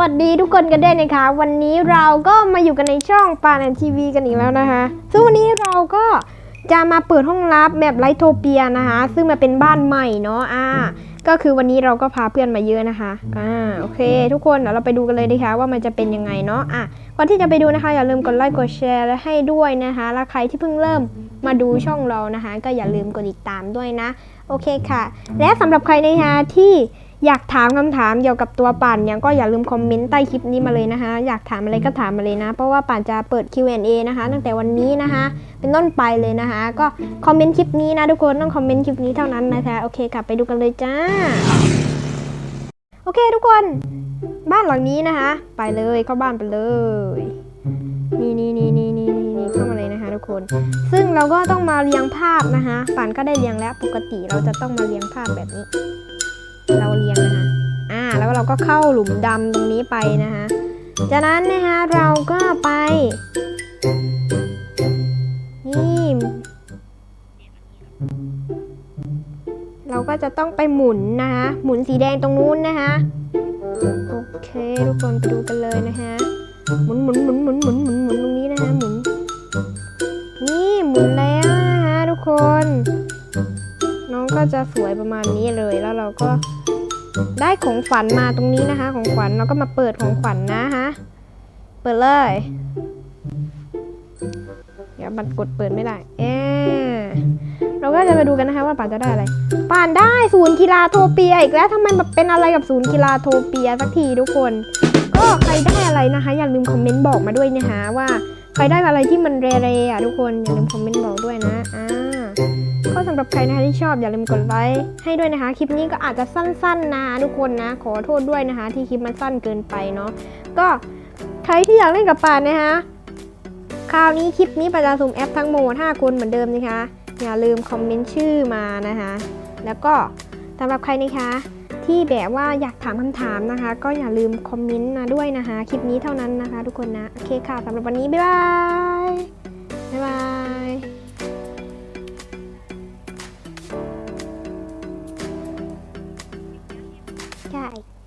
วัสดีทุกคนกันด้วยนะคะ วันนี้เราก็มาอยู่กันในช่องปานแอนทีวีกันอีกแล้วนะคะ ซึ่งวันนี้เราก็จะมาเปิดห้องลับแบบไลโทเปียนะคะ ซึ่งมาเป็นบ้านใหม่เนาะอ่า ก็คือวันนี้เราก็พาเพื่อนมาเยอะนะคะอ่าโอเค ทุกคนเดี๋ยวเราไปดูกันเลยดีคะว่ามันจะเป็นยังไงเนาะอะก่อนที่จะไปดูนะคะอย่าลืมกดไลค์กดแชร์และให้ด้วยนะคะ และใครที่เพิ่งเริ่มมาดูช่องเรานะคะ ก็อย่าลืมกดติดตามด้วยนะ โอเคค่ะ และสำหรับใครนะคะที่ อยากถามคำถามเกี่ยวกับตัวป่านเนี่ยก็อย่าลืมคอมเมนต์ใต้คลิปนี้มาเลยนะคะ อยากถามอะไรก็ถามมาเลยนะ เพราะว่าป่านจะเปิด Q&A นะคะ ตั้งแต่วันนี้นะคะ เป็นต้นไปเลยนะคะ ก็คอมเมนต์คลิปนี้นะทุกคนต้องคอมเมนต์คลิปนี้เท่านั้นนะคะโอเคค่ะไปดูกันเลยจ้า โอเคทุกคนบ้านหลังนี้นะคะ ไปเลยเข้าบ้านไปเลยนี่นี่นี่นี่นี่นี่เข้ามาเลยนะคะทุกคน ซึ่งเราก็ต้องมาเรียงภาพนะคะป่านก็ได้เรียงแล้วปกติเราจะต้องมาเรียงภาพแบบนี้ เราเรียงนะคะอ่าแล้วเราก็เข้าหลุมดำตรงนี้ไปนะคะจากนั้นนะคะเราก็ไปนี่เราก็จะต้องไปหมุนนะคะหมุนสีแดงตรงนู้นนะคะโอเคทุกคนไปดูกันเลยนะคะหมุนหมุนหมุนหมุนหมุนหมุนหมุนตรงนี้นะคะหมุนนี่หมุนแล้วนะคะทุกคน น้องก็จะสวยประมาณนี้เลยแล้วเราก็ ได้ของขวัญมาตรงนี้นะคะ ของขวัญเราก็มาเปิดของขวัญนะคะเปิดเลย เดี๋ยวมันกดเปิดไม่ได้ เอเราก็จะมาดูกันนะคะว่าป่านจะได้อะไร ป่านได้ศูนย์กีฬาโทเปียอีกแล้วทำไมแบบเป็นอะไรกับศูนย์กีฬาโทเปียสักทีทุกคน ก็ใครได้อะไรนะคะ อย่าลืมคอมเมนต์บอกมาด้วยนะคะว่าใครได้อะไรที่มันเรๆอะทุกคนอย่าลืมคอมเมนต์บอกด้วยนะ อ่า ก็สำหรับใครนะคะที่ชอบอย่าลืมกดไลค์ให้ด้วยนะคะ คลิปนี้ก็อาจจะสั้นๆนะทุกคนนะ ขอโทษด้วยนะคะ ที่คลิปมันสั้นเกินไปเนาะก็ใครที่อยากเล่นกับป่านนะคะคราวนี้คลิปนี้ประจะสุ่มแอปทั้งหมด5คนเหมือนเดิมนะคะ อย่าลืมคอมเมนต์ชื่อมานะคะ แล้วก็สำหรับใครนะคะที่แบบว่าอยากถามคำถามนะคะ ก็อย่าลืมคอมเมนต์มาด้วยนะคะ คลิปนี้เท่านั้นนะคะ ทุกคนนะ โอเคค่ะสำหรับวันนี้ บ๊ายบาย ใช่